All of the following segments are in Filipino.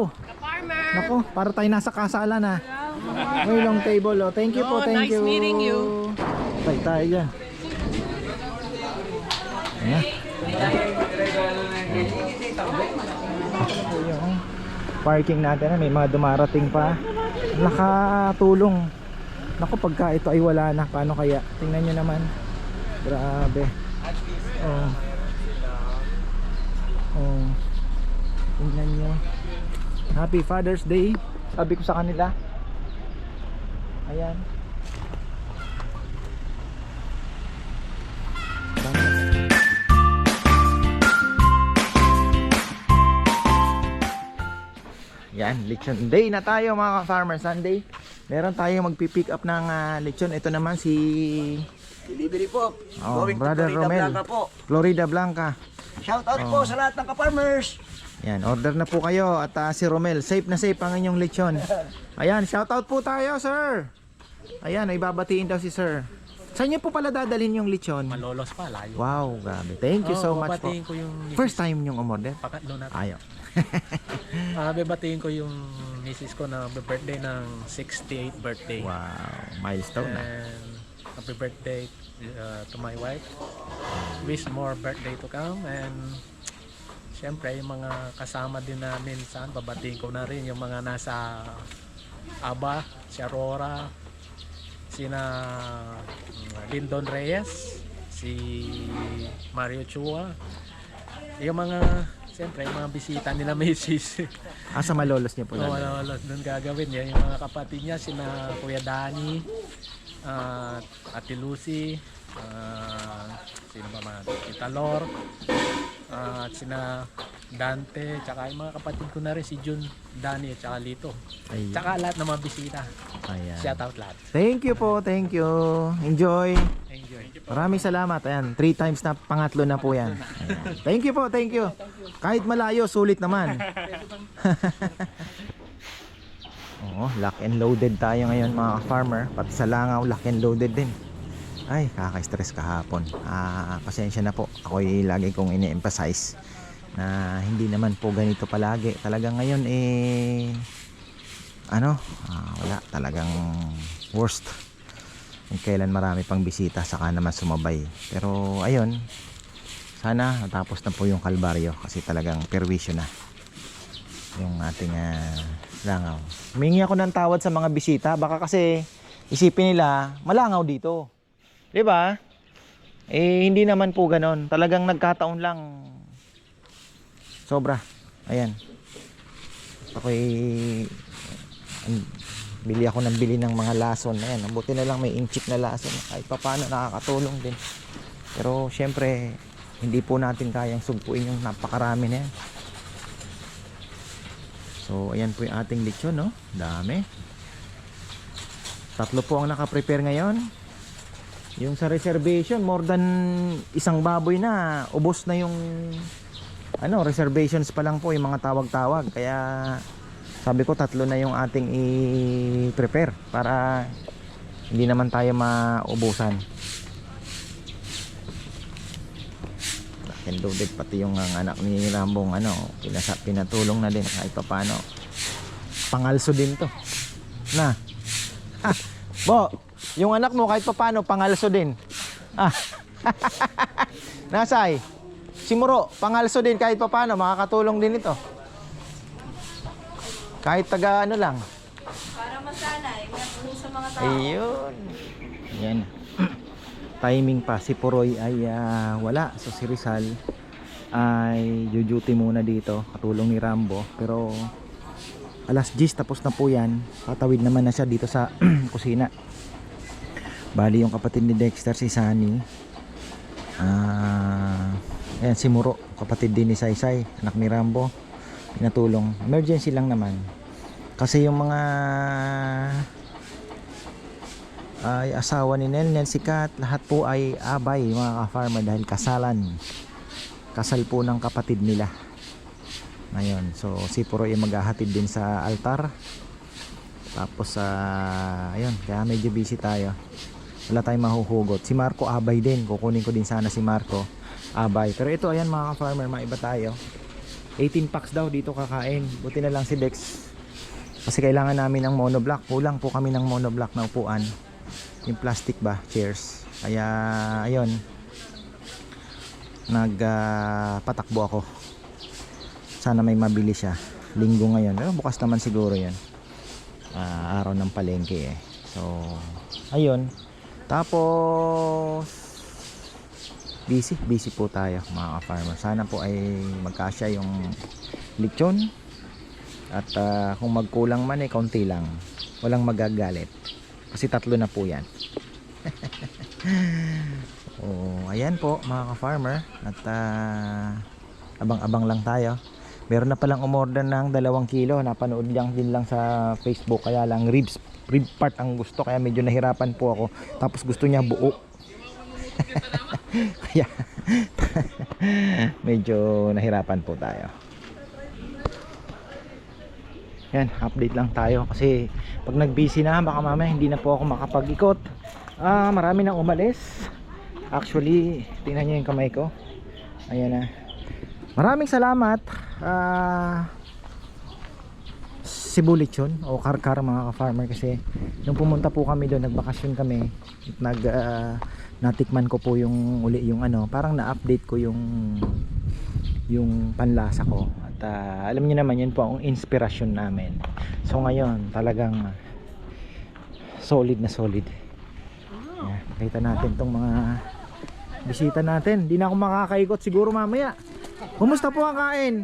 Wow! Farmer. Nako, para tayo nasa kasalan na. May long table oh. Thank you po, thank nice you. meeting you. Tay tayo dyan. Ayan. Yung parking natin na may mga dumarating pa. Nakatulong. Naku, pagka ito ay wala na, paano kaya? Tingnan nyo naman. Grabe. Oh. Tingnan nyo. Happy Father's Day. Sabi ko sa kanila. Ayan. Yan, lechon day na tayo mga ka-farmer Sunday. Meron tayong magpi-pick up ng ah, lechon. Ito naman si Delivery po. Oh, Going to Brother Florida Romel. Blanca po. Florida Blanca. Shout out Oh. po sa lahat ng ka-farmers. Yan, order na po kayo at ah, si Romel, safe na safe ang inyong lechon. Ayan, shoutout po tayo, sir. Ayan, ay babatiin daw si sir. Saan niyo po pala dadalhin yung lechon? Malolos pa, layo. Wow, grabe. Thank you so much po. ko yung First time yung umorder? pakatlo na. Ayaw. Ah, babatiin ko yung misis ko na birthday ng 68th birthday. Wow, milestone na. Happy birthday uh, to my wife. Wish more birthday to come and Siyempre, yung mga kasama din namin saan, babatiin ko na rin yung mga nasa Aba, si Aurora, sina mm, Lyndon Reyes, si Mario Chua, yung mga, siyempre, yung mga bisita nila Macy's. Ah, sa malolos niyo po Oo, ano, doon gagawin niya. Yung mga kapatid niya, sina Kuya Dani, at Ate Lucy, ah, sino ba man, Tita Ah, at sina Dante, tsaka yung mga kapatid ko na rin, si Jun, Dani, at tsaka Lito. Ayan. Tsaka lahat ng mga bisita. Ayan. Shout out lahat. Thank you po, thank you. Enjoy. Enjoy. Maraming salamat. Ayan, three times na pangatlo na po yan. Ayan. Thank you po, thank you. Kahit malayo, sulit naman. Oo, lock and loaded tayo ngayon mga farmer. Pati sa langaw, lock and loaded din. Ay, kaka-stress kahapon. Ah, pasensya na po. Ako'y lagi kong ini-emphasize na hindi naman po ganito palagi. Talagang ngayon eh ano, ah, wala talagang worst. Kung kailan marami pang bisita saka naman sumabay. Pero ayun, sana natapos na po yung kalbaryo kasi talagang perwisyo na yung ating ah, langaw. Humingi ako ng tawad sa mga bisita baka kasi isipin nila malangaw dito. 'Di ba? Eh hindi naman po ganon. Talagang nagkataon lang. Sobra. Ayan. Ako'y bili ako ng bili ng mga lason na yan. Buti na lang may inchik na lason. Kahit pa paano nakakatulong din. Pero syempre, hindi po natin kayang sugpuin yung napakarami na yan. So, ayan po yung ating lechon, no? Dami. Tatlo po ang nakaprepare ngayon. Yung sa reservation, more than isang baboy na. Ubos na yung ano, reservations pa lang po yung mga tawag-tawag. Kaya sabi ko tatlo na yung ating i-prepare para hindi naman tayo maubusan. Lock loaded pati yung ang anak ni Rambong ano, pinasa, pinatulong na din kahit pa paano. Pangalso din to. Na. Bo, yung anak mo kahit pa paano pangalso din. Ah. Nasay? Si Muro, pangalso din kahit pa paano makakatulong din ito. Kahit taga ano lang. Para masanay na sa mga tao. Ayun. Yan. Timing pa. Si Puroy ay ah, wala. So si Rizal ay jujuti muna dito. Katulong ni Rambo. Pero alas 10 tapos na po yan. Tatawid naman na siya dito sa kusina. Bali yung kapatid ni Dexter si Sunny. Ah, ayan si Muro, kapatid din ni Saysay, anak ni Rambo. Pinatulong. Emergency lang naman. Kasi yung mga ay asawa ni Nel, Nel Sikat, lahat po ay abay mga ka-farmer dahil kasalan. Kasal po ng kapatid nila. Ngayon, so si Puro ay maghahatid din sa altar. Tapos sa ayun, kaya medyo busy tayo. Wala tayong mahuhugot. Si Marco abay din. Kukunin ko din sana si Marco abay. Pero ito ayan mga ka-farmer, maiba tayo. 18 packs daw dito kakain. Buti na lang si Dex. Kasi kailangan namin ng monoblock. Kulang po kami ng monoblock na upuan. Yung plastic ba, chairs. Kaya ayun. Nagpatakbo ako. Sana may mabili siya. Linggo ngayon. Pero bukas naman siguro 'yan. Ah, araw ng palengke eh. So, ayun. Tapos busy, busy po tayo mga farmer. Sana po ay magkasya yung lechon. At ah, kung magkulang man eh, kaunti lang. Walang magagalit. Kasi tatlo na po yan. oh, ayan po mga ka-farmer. At ah, abang-abang lang tayo. Meron na palang umorder ng dalawang kilo. Napanood lang din lang sa Facebook. Kaya lang ribs, rib part ang gusto. Kaya medyo nahirapan po ako. Tapos gusto niya buo. Kaya medyo nahirapan po tayo. Yan, update lang tayo kasi pag nag-busy na baka mamaya hindi na po ako makapag-ikot. Ah, marami nang umalis. Actually, tingnan niyo yung kamay ko. Ayan na. Maraming salamat. Ah, Cebu Lechon o Karkar mga ka-farmer kasi nung pumunta po kami doon, nagbakasyon kami. Nag ah, natikman ko po yung uli yung ano, parang na-update ko yung yung panlasa ko. At ah, alam niyo naman yun po ang inspirasyon namin. So ngayon, talagang solid na solid. Yan, kita natin tong mga bisita natin. Di na ako makakaikot siguro mamaya. Kumusta po ang kain?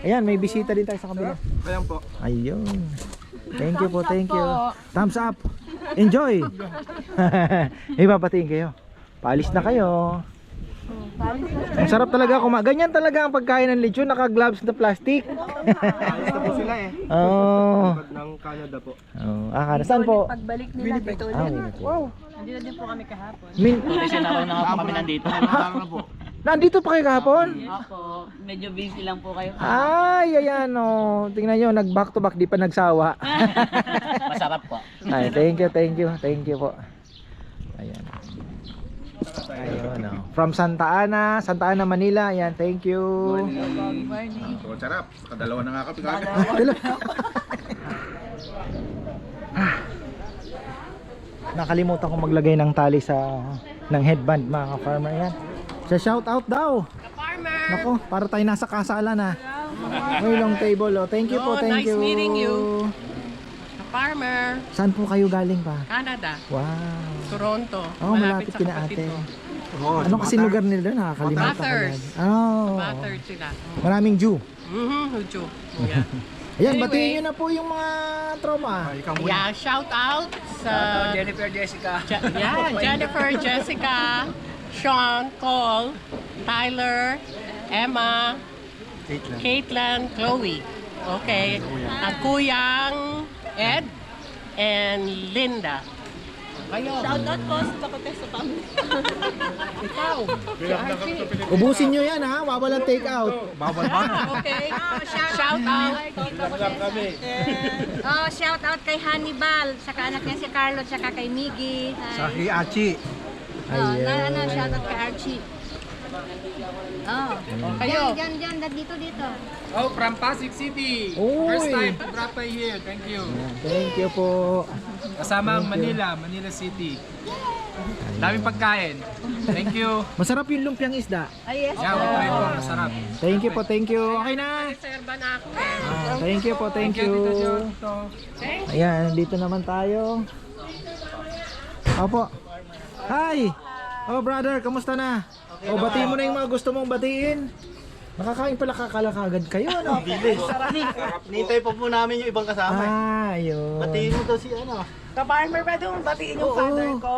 Ayan, may bisita din tayo sa kabila. Ayan po. Ayun. Thank you po, thank you. Thumbs up. Enjoy. May papatingin kayo. Paalis na kayo. Ang sarap talaga kuma. Ganyan talaga ang pagkain ng lechon, naka-gloves na plastic. Ayos na po sila eh. Oh. Ng Canada po. Oh, ah, saan po? Pagbalik nila dito Ah, ulit. Winnipeg. Nandito din po kami kahapon. Min Kasi na kami nandito. na po. Nandito pa kayo kahapon? Ako, medyo busy lang po kayo. Ay, ayan oh. Tingnan nyo, nag back to back, di pa nagsawa. Masarap po. Ay, thank you, thank you, thank you po. Ayan. Ayun, oh. From Santa Ana, Santa Ana, Manila. Ayan, thank you. Oh, sarap. Kadalawa na nga kami kagad. Nakalimutan ko maglagay ng tali sa ng headband mga ka-farmer yan. Sa shout out daw. Farmer. Nako, para tayo nasa kasalan na. May long table oh. Thank you po, thank nice you. meeting you. Farmer, Saan po kayo galing pa? Canada, Wow. Toronto. Oh, malapit kina kapatid ate. ko. Ano kasi lugar nila doon? Nakakalimutan ko Bathurst. yan. Oh. Battered sila. Maraming Jew. Mhm, Hujo. Yeah. Ayan, Anyway. batiin nyo na po yung mga trauma. yeah, shout out sa Jennifer Jessica. Je- yeah, Jennifer, Jessica, Sean, Cole, Tyler, Emma, Caitlin, Chloe. Okay. At Kuyang Ed and Linda. Kayo. Shout out po sa Takotes sa family. Ikaw. Ubusin nyo yan ha, wawalang take out. Okay. Shout out. Oh, shout out kay Hannibal, saka anak niya si Carlo, saka kay Miggy. Sa Hiachi. Oh, na, ano, shout out kay Archie. Oh. Kayo. Diyan, diyan, diyan, dito, dito. Oh, from Pasig City. Uy. First time to drop by here. Thank you. Thank you po. Kasama ang Manila, Manila City. Daming pagkain. Thank you. Masarap yung lumpiang isda. Ay, yes. Yeah, okay po. Masarap. Thank you po, thank you. Okay na. Serba na ako. Ah, thank you po, thank Thank you. Ayan, dito naman tayo. Opo. Hi! Oh brother, kamusta na? O batiin mo na yung mga gusto mong batiin. Nakakain pala kakalakagad kayo, ano? Nintay pa po namin yung ibang kasama. Ah, ayun. Batiin mo daw si ano. Ka-farmer ba doon? Batiin yung Oo. father ko.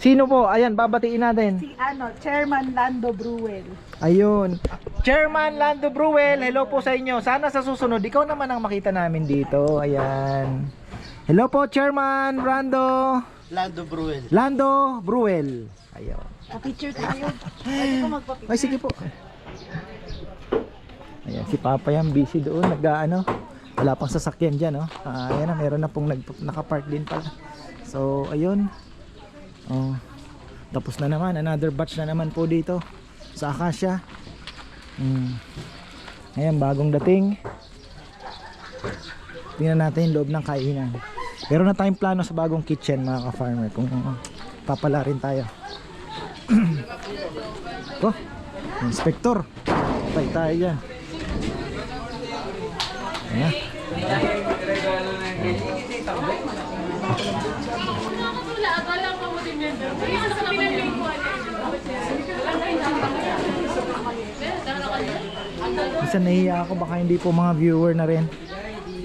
Sino po? Ayan, babatiin natin. Si ano, Chairman Lando Bruel. Ayun. Chairman Lando Bruel, hello po sa inyo. Sana sa susunod, ikaw naman ang makita namin dito. Ayan. Hello po, Chairman Rando. Lando Bruel. Lando Bruel. Ayun. Pa-picture tayo. Pwede ko magpa-picture. Ay, sige po. Ayan, si Papa yan, busy doon. Nag-ano, wala pang sasakyan dyan, no? Ah, ayan na, meron na pong nag, nakapark din pala. So, ayun. Oh, tapos na naman, another batch na naman po dito sa Acacia. Mm. Ayan, bagong dating. Tingnan natin yung loob ng kainan. Meron na tayong plano sa bagong kitchen mga ka-farmer kung papala rin tayo. oh, inspector. Patay tayo dyan. Ayan. Minsan nahiya ako baka hindi po mga viewer na rin.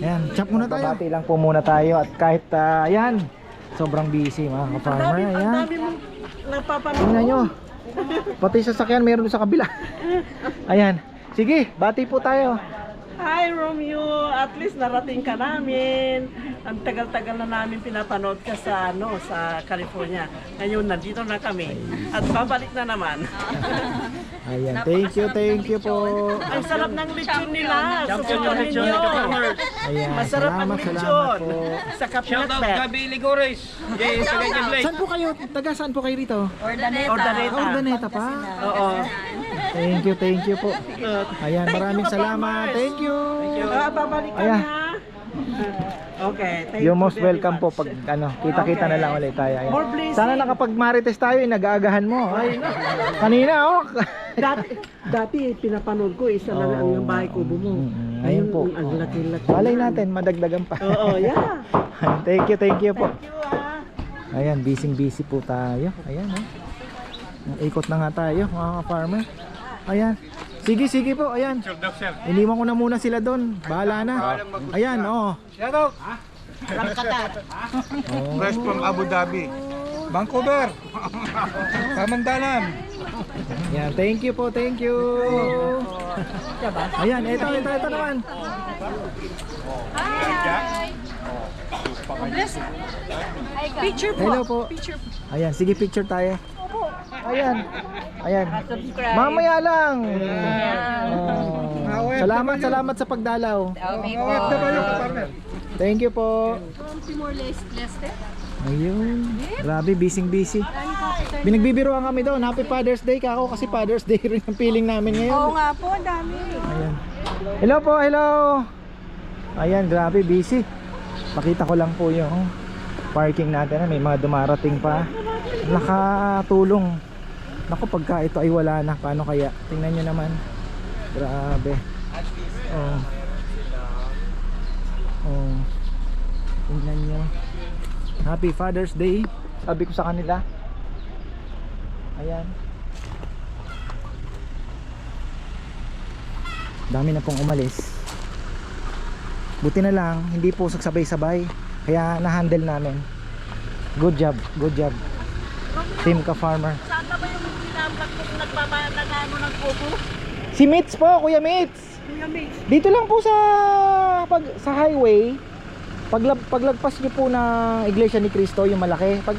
Ayan, chat muna tayo. Babati lang po muna tayo at kahit uh, ayan, sobrang busy mga ka-farmer. Ayan. Tingnan nyo. Pati sa sakyan meron sa kabila. Ayan. Sige, bati po tayo. Hi Romeo, at least narating ka namin. Ang tagal-tagal na namin pinapanood ka sa ano sa California. Ngayon nandito na kami at babalik na naman. Ayan, thank you, thank you po. Ang sarap ng lechon nila. Susunod ninyo. Ayan, Masarap ang salamat, salamat lechon. po. Sa Kapnatbet. Gabi Ligores. Yay, sa ganyan Blake. Saan po kayo? Taga saan po kayo rito? Ordaneta. Ah, Urdaneta pa. Oo. Thank you, thank you po. Ayan, maraming salamat. Thank you. Ah, babalik ka Ayan. na. Okay, thank You're you most very welcome much. po pag ano, kita-kita na lang ulit tayo. Ayan. More blessing. Sana nakapag-marites tayo, eh, nag-aagahan mo. Ay, kanina oh. Dati, dati pinapanood ko isa lang ang yung bahay kubo mo. Mm, ngayon po. ang laki-laki. Malay na. natin, madagdagan pa. Oo, yeah. thank you, thank you po. Thank you ah. Ayan, busy busy po tayo. Ayan, oh. Ikot na nga tayo, mga farmer. Ayan. Sige, sige po, ayan. Iniwan ko na muna sila doon. Bahala na. Ayan, oh. Shoutout. oh. Fresh from Abu Dhabi. Vancouver. Kamandanan. Ayan, thank you po, thank you. Ayan, ito, ito, ito naman. Picture po. Hello po. Picture po. Ayan, sige picture tayo. Ayan. Ayan. Mamaya lang. Oh. Salamat, salamat sa pagdalaw. Thank you po. Timor-Leste. Ayun. Grabe, busy busy. Binagbibiruan kami doon. Happy Father's Day ka ako kasi Father's Day rin ang feeling namin Oo ngayon. nga po, ang dami. Ayan. Hello po, hello. Ayan, grabe, busy. Pakita ko lang po yung parking natin. May mga dumarating pa. Nakatulong. Naku, pagka ito ay wala na, paano kaya? Tingnan nyo naman. Grabe. Oh. Oh. Tingnan nyo. Happy Father's Day. Sabi ko sa kanila. Ayan. dami na pong umalis buti na lang hindi po sagsabay-sabay kaya na-handle namin good job good job team ka farmer Saan ka ba yung pinamlak mo nagpapanagano ng kubo? si Mitz po kuya Mitz Kuya Mix. dito lang po sa pag, sa highway pag, paglagpas niyo po ng Iglesia ni Cristo yung malaki pag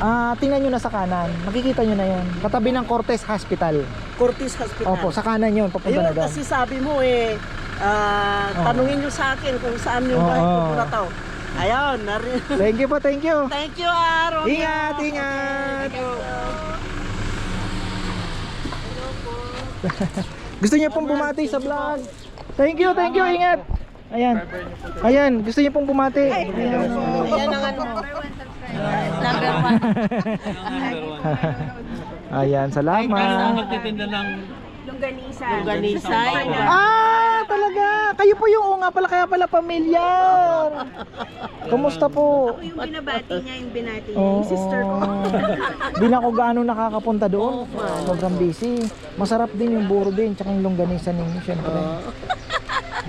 Ah, tingnan niyo na sa kanan. Makikita niyo na 'yon. Katabi ng Cortez Hospital. Cortez Hospital. Opo, sa kanan 'yon, papunta na Ayun, doon. kasi sabi mo eh, ah, Oo. tanungin nyo sa akin kung saan yung bahay Oo. kubo na to. Ayun, Thank you po, thank you. Thank you, ah, Romeo. Ingat, ingat. Gusto niyo pong bumati sa vlog? Thank you, thank you, ingat. Ayan. Ayan, gusto niyo pong bumati. Ayan. Yan ang ano. Number one. Ayan, salamat. Magtitinda ng Longganisa. Organisay. Ah, talaga. Kayo po yung oo nga pala, kaya pala pamilyar. Kumusta po? Ako yung binabati niya, yung binati niya, yung sister ko. Di na ako gaano nakakapunta doon. Sobrang busy. Masarap din yung buro din, tsaka yung longganisa ninyo, syempre.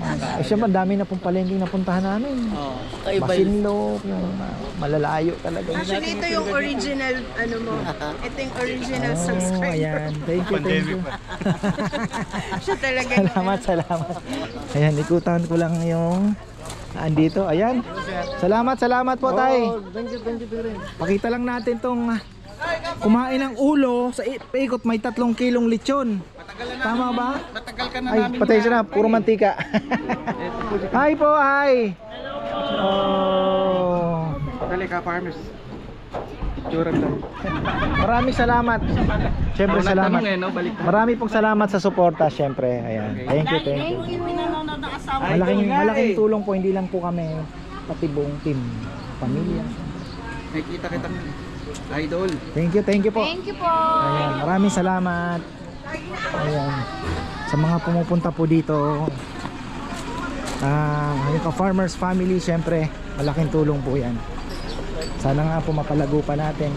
Ah, eh, syempre, ang dami na pong palengking napuntahan namin. Oh, kaiba yun. Masinlok, yung ah, malalayo talaga. Actually, ito yung original, ano mo. Ito yung original Oh, subscriber. ayan. Thank you, thank you. Siya talaga yung Salamat, salamat. Ayan, ikutan ko lang yung andito. Ayan. Salamat, salamat po, tay. Pakita lang natin tong kumain ng ulo sa paikot may tatlong kilong lechon. Tama ba? Matagal ka na Ay, patay siya na. Puro mantika. hi po, hi. Oh. Dali ka, farmers. Maraming salamat. Siyempre salamat. eh. Marami pong salamat sa suporta, siyempre. Ayan. Thank you, thank you. Malaking malaking tulong po hindi lang po kami pati buong team, pamilya. Nakikita kita idol. Thank you, thank you po. Thank you po. Ayan, maraming salamat. Ayan. Sa mga pumupunta po dito, ah, yung ka-farmers family, syempre, malaking tulong po yan. Sana nga po mapalago pa natin.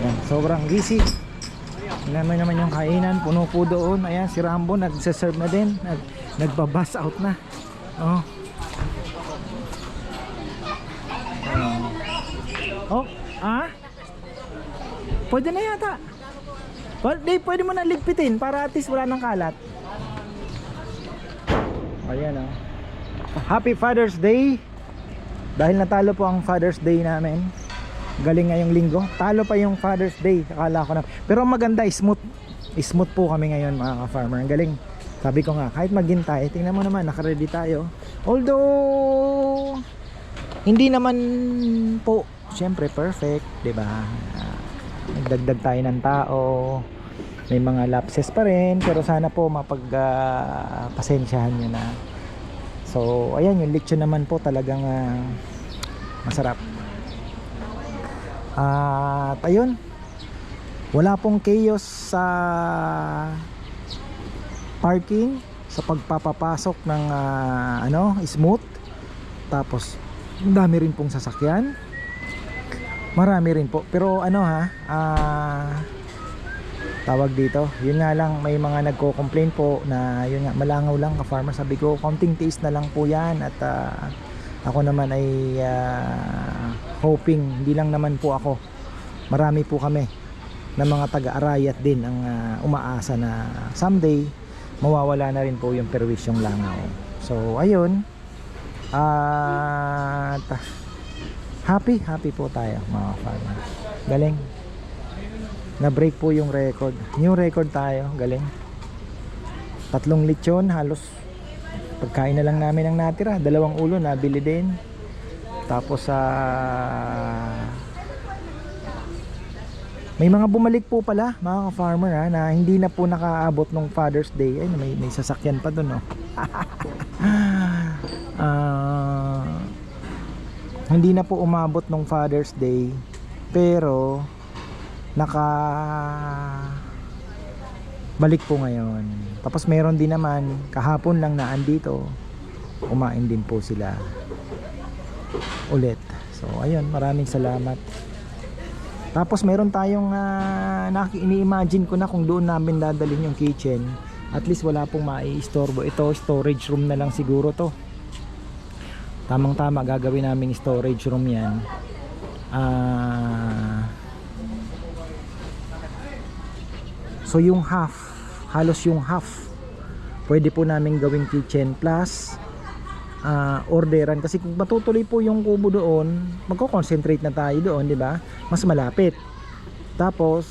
Ayan, sobrang busy. Naman naman yung kainan, puno po doon. Ayan, si Rambo nagse-serve na din. Nag, nagba-bus out na. Oh. Oh, ah? Pwede na yata. Well, di, pwede mo na ligpitin para at least wala nang kalat. Ayan oh. Happy Father's Day. Dahil natalo po ang Father's Day namin. Galing ngayong linggo. Talo pa yung Father's Day. Akala ko na. Pero maganda, smooth. Smooth po kami ngayon mga ka-farmer. Ang galing. Sabi ko nga, kahit maghintay, tingnan mo naman, nakaready tayo. Although, hindi naman po, syempre perfect, 'di ba? Nagdagdag tayo ng tao. May mga lapses pa rin, pero sana po mapag ah, pasensyahan niyo na. So, ayan yung lechon naman po talagang ah, masarap. At ayun, wala pong chaos sa parking sa pagpapapasok ng ah, ano, smooth. Tapos dami rin pong sasakyan. Marami rin po. Pero ano ha, ah tawag dito. Yun nga lang may mga nagko-complain po na yun nga malangaw lang ka farmer. Sabi ko, konting taste na lang po 'yan at ah, ako naman ay ah, hoping hindi lang naman po ako. Marami po kami na mga taga-arayat din ang ah, umaasa na someday mawawala na rin po yung perwisyong langaw. So ayun. At happy, happy po tayo mga farmer. Galing. Na-break po yung record. New record tayo. Galing. Tatlong lechon, halos pagkain na lang namin ang natira. Dalawang ulo, nabili din. Tapos sa may mga bumalik po pala mga farmer ha, na hindi na po nakaabot ng Father's Day. Ay, may, may sasakyan pa doon, no? Ah, hindi na po umabot ng Father's Day pero naka balik po ngayon. Tapos meron din naman kahapon lang na andito kumain din po sila ulit. So ayun maraming salamat. Tapos meron tayong uh, ini-imagine ko na kung doon namin dadalhin yung kitchen. At least wala pong maiistorbo. Ito storage room na lang siguro to tamang tama gagawin namin storage room yan. Ah so yung half halos yung half pwede po namin gawing kitchen plus ah, orderan. Kasi kung matutuloy po yung kubo doon magko-concentrate na tayo doon di ba? Mas malapit. Tapos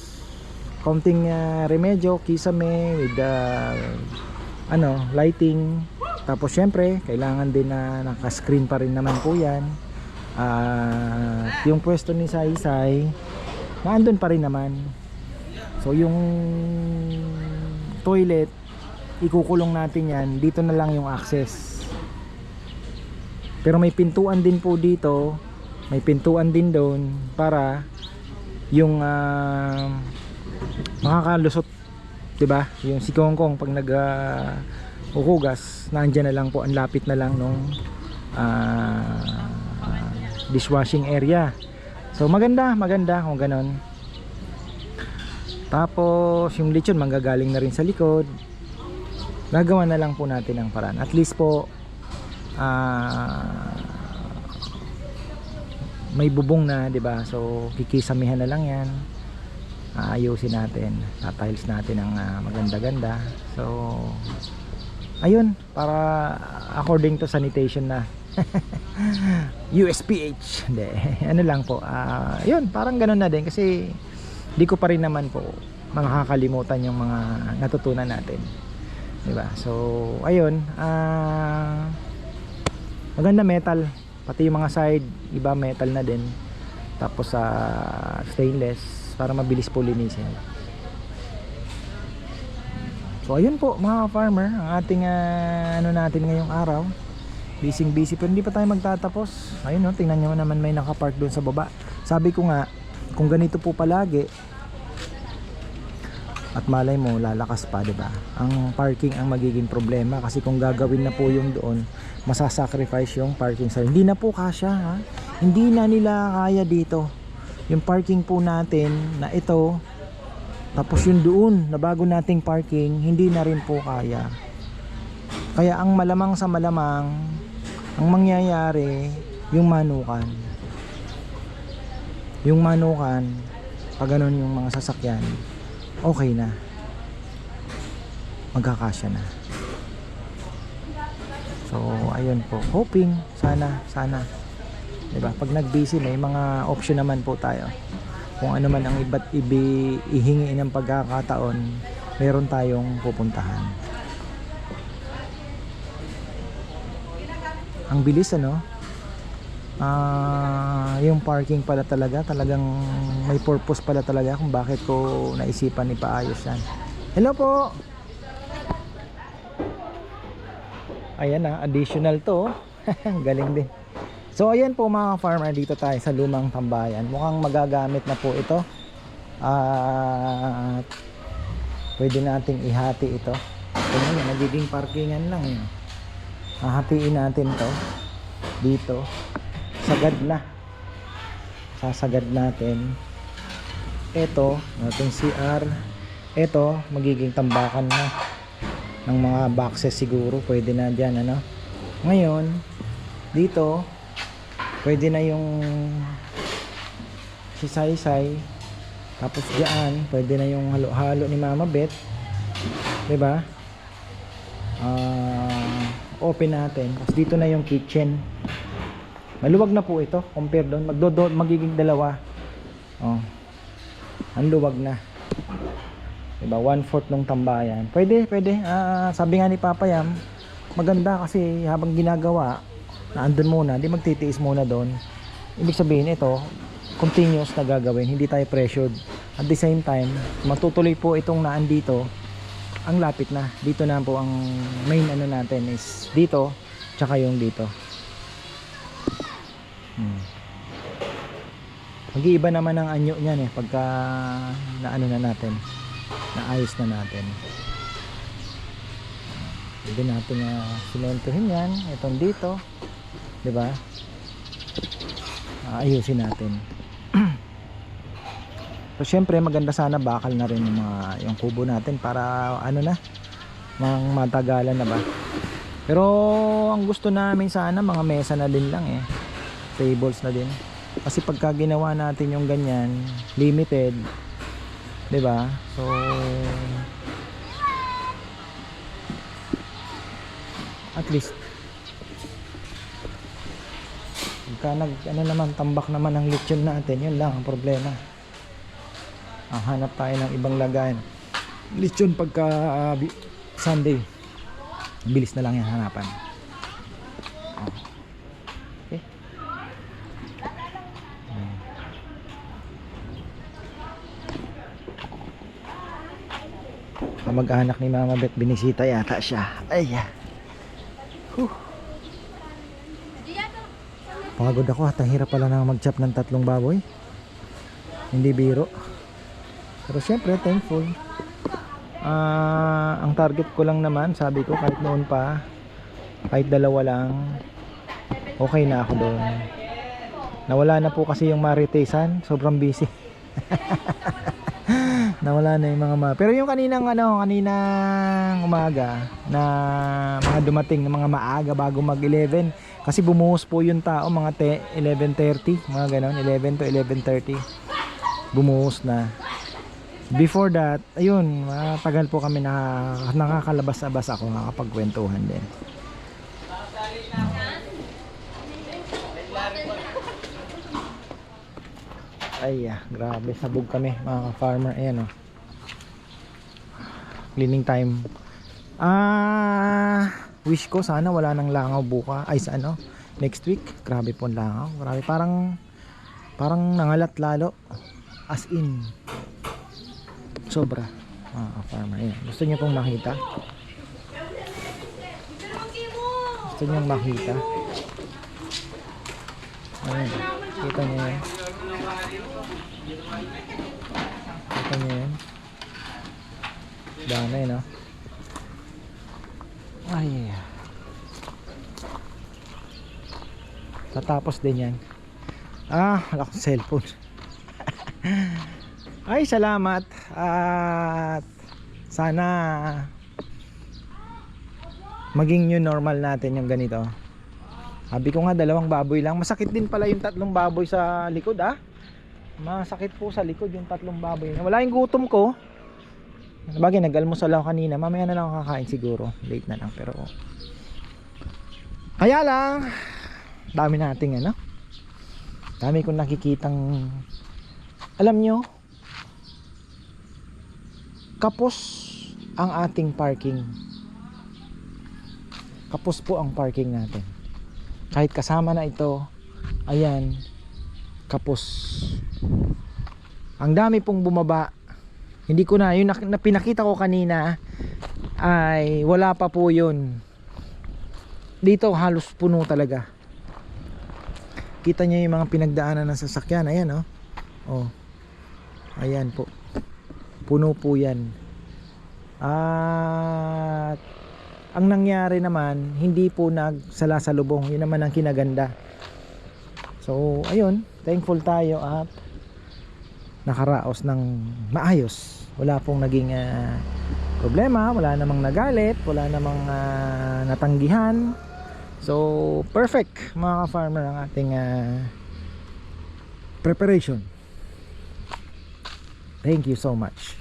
konting ah, remedyo kisame with the ano lighting. Tapos syempre kailangan din na naka-screen pa rin naman po yan. At yung pwesto ni Saisay naandun pa rin naman. So yung toilet ikukulong natin yan. Dito na lang yung access. Pero may pintuan din po dito. May pintuan din doon para yung ah, makakalusot 'di ba yung si Kongkong pag nag ah, uhugas nandiyan na lang po ang lapit na lang nung ah, dishwashing area. So maganda maganda kung ganon. Tapos yung lechon manggagaling na rin sa likod. Gagawa na lang po natin ang paraan. At least po ah, may bubong na 'di ba so kikisamihan na lang yan aayusin natin tatiles natin ang ah, maganda-ganda. So ayun para according to sanitation na USPH hindi ano lang po ah, yun parang ganun na din. Kasi di ko pa rin naman po makakalimutan yung mga natutunan natin. Di ba? So ayun ah, maganda metal. Pati yung mga side iba metal na din. Tapos sa stainless para mabilis po linisin. So ayun po mga farmer ang ating ah, ano natin ngayong araw. Busy busy pero hindi pa tayo magtatapos. Ayun no tingnan nyo naman may nakapark doon sa baba. Sabi ko nga kung ganito po palagi at malay mo lalakas pa 'di ba? Ang parking ang magiging problema kasi kung gagawin na po yung doon masasacrifice yung parking sa hindi na po kasya ha? Hindi na nila kaya dito yung parking po natin na ito tapos yung doon na bago nating parking hindi na rin po kaya. Kaya ang malamang sa malamang ang mangyayari yung manukan. Yung manukan pag ganun yung mga sasakyan okay na. Magkakasya na. So ayun po. Hoping sana sana diba? Pag nag busy may mga option naman po tayo. Kung ano man ang iba't ibi ihingi ng pagkakataon meron tayong pupuntahan. Ang bilis ano? Ah yung parking pala talaga talagang may purpose pala talaga kung bakit ko naisipan ipaayos yan. Hello po! Ayan na additional to oh. galing din so ayan po mga farmer dito tayo sa lumang tambayan. Mukhang magagamit na po ito. At pwede nating ihati ito. Ito na nagiging parkingan lang yun. Hahatiin natin to dito. Sagad na. Sasagad natin. Ito natin CR ito magiging tambakan na ng mga boxes siguro. Pwede na dyan ano? Ngayon dito pwede na yung si Saysay tapos dyan pwede na yung halo-halo ni Mama Beth. 'di ba Ah, open natin. Tapos dito na yung kitchen. Maluwag na po ito compare doon. Magdodo magiging dalawa. Oh. Ang luwag na. Diba? One fourth ng tambayan. Pwede pwede. Ah, sabi nga ni Papa Yam maganda kasi habang ginagawa na andun muna di magtitiis muna doon. Ibig sabihin ito continuous na gagawin hindi tayo pressured. At the same time matutuloy po itong naan dito ang lapit na. Dito na po ang main ano natin is dito tsaka yung dito. Hmm. mag-iiba naman ang anyo niyan eh pagka naano na natin naayos na natin. Pwede natin na simentohin yan itong dito di ba ayusin natin So syempre maganda sana bakal na rin yung mga yung kubo natin para ano na mang matagalan na ba. Pero ang gusto namin sana mga mesa na din lang eh. Tables na din. Kasi pagka ginawa natin yung ganyan, limited, 'di ba? So at least pagka nag ano naman tambak naman ang lechon natin, yun lang ang problema ah, hanap tayo ng ibang lagayan lechon pagka ah, bi- Sunday bilis na lang yan hanapan Ah. okay kamag-anak ni Mama Beth binisita yata siya ay ah. Huh. Pagod ako at hirap pala na mag-chop ng tatlong baboy. Hindi biro. Pero syempre thankful. Ah, ang target ko lang naman sabi ko kahit noon pa kahit dalawa lang okay na ako doon. Nawala na po kasi yung maritesan sobrang busy nawala na yung mga ma pero yung kaninang ano kaninang umaga na mga dumating na mga maaga bago mag 11 kasi bumuhos po yung tao mga te 11.30 mga ganon 11 to 11.30 bumuhos na. Before that ayun matagal po kami na nakakalabas-abas ako nakakapagkwentuhan din ay ah, grabe sabog kami mga farmer ayan oh cleaning time ah wish ko sana wala nang langaw buka ay sa ano next week grabe po ang langaw grabe parang Parang nangalat lalo. As in. Sobra. Mga farmer. Ayan. Gusto niyo pong makita? Gusto niyo makita? Ayan. Kita niyo yan. Kita niyo yan. Dami, no? Ay. Tatapos din yan. Ah, wala akong cellphone. Ay, salamat. At sana maging new normal natin yung ganito. Sabi ko nga dalawang baboy lang. Masakit din pala yung tatlong baboy sa likod ah. Masakit po sa likod yung tatlong baboy. Wala yung gutom ko. Bagay nag-almusal ako kanina. Mamaya na lang kakain siguro. Late na lang pero Kaya lang dami nating ano. Dami kong nakikitang alam nyo kapos ang ating parking. Kapos po ang parking natin. Kahit kasama na ito, ayan, kapos. Ang dami pong bumaba. Hindi ko na, yung na pinakita ko kanina ay wala pa po yun. Dito halos puno talaga. Kita niyo yung mga pinagdaanan ng sasakyan. Ayan oh. Oh. Ayan po. Puno po yan. At ang nangyari naman, hindi po nagsalalubong. Yun naman ang kinaganda. So, ayun. Thankful tayo at nakaraos ng maayos. Wala pong naging ah, problema. Wala namang nagalit. Wala namang ah, natanggihan. So, perfect mga ka-farmer ang ating ah, preparation. Thank you so much.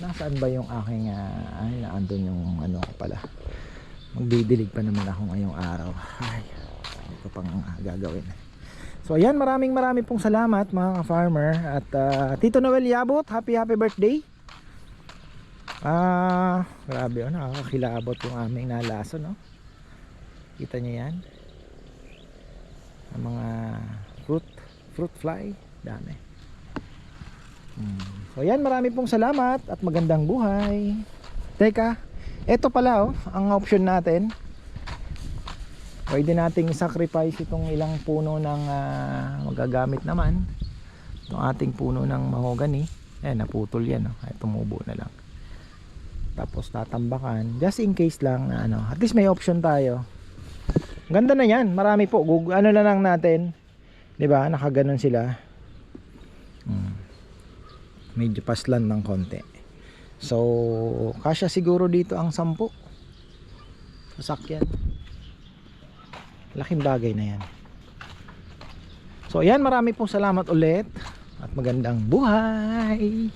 Nasaan ba yung aking ah, ay naandun yung ano ko pala. Magdidilig pa naman ako ngayong araw. Ay, ano ko pang ah, gagawin. So ayan, maraming maraming pong salamat mga ka-farmer at ah, Tito Noel Yabot, happy happy birthday. Ah, grabe oh, nakakakilabot yung aming nalaso, no? Kita niyo yan? Ang mga fruit, fruit fly, dami. Hmm. So yan, marami pong salamat at magandang buhay. Teka, eto pala oh, ang option natin. Pwede nating sacrifice itong ilang puno ng ah, magagamit naman. Itong ating puno ng mahogany. Eh, naputol yan. Oh. Ay, tumubo na lang. Tapos tatambakan. Just in case lang na ano. At least may option tayo. Ganda na yan. Marami po. Gug- ano na lang natin. 'Di ba Nakaganon sila. Hmm. Medyo paslan ng konti. So, kasya siguro dito ang sampu. Sasakyan. Laking bagay na yan. So, ayan. Marami pong salamat ulit. At magandang buhay.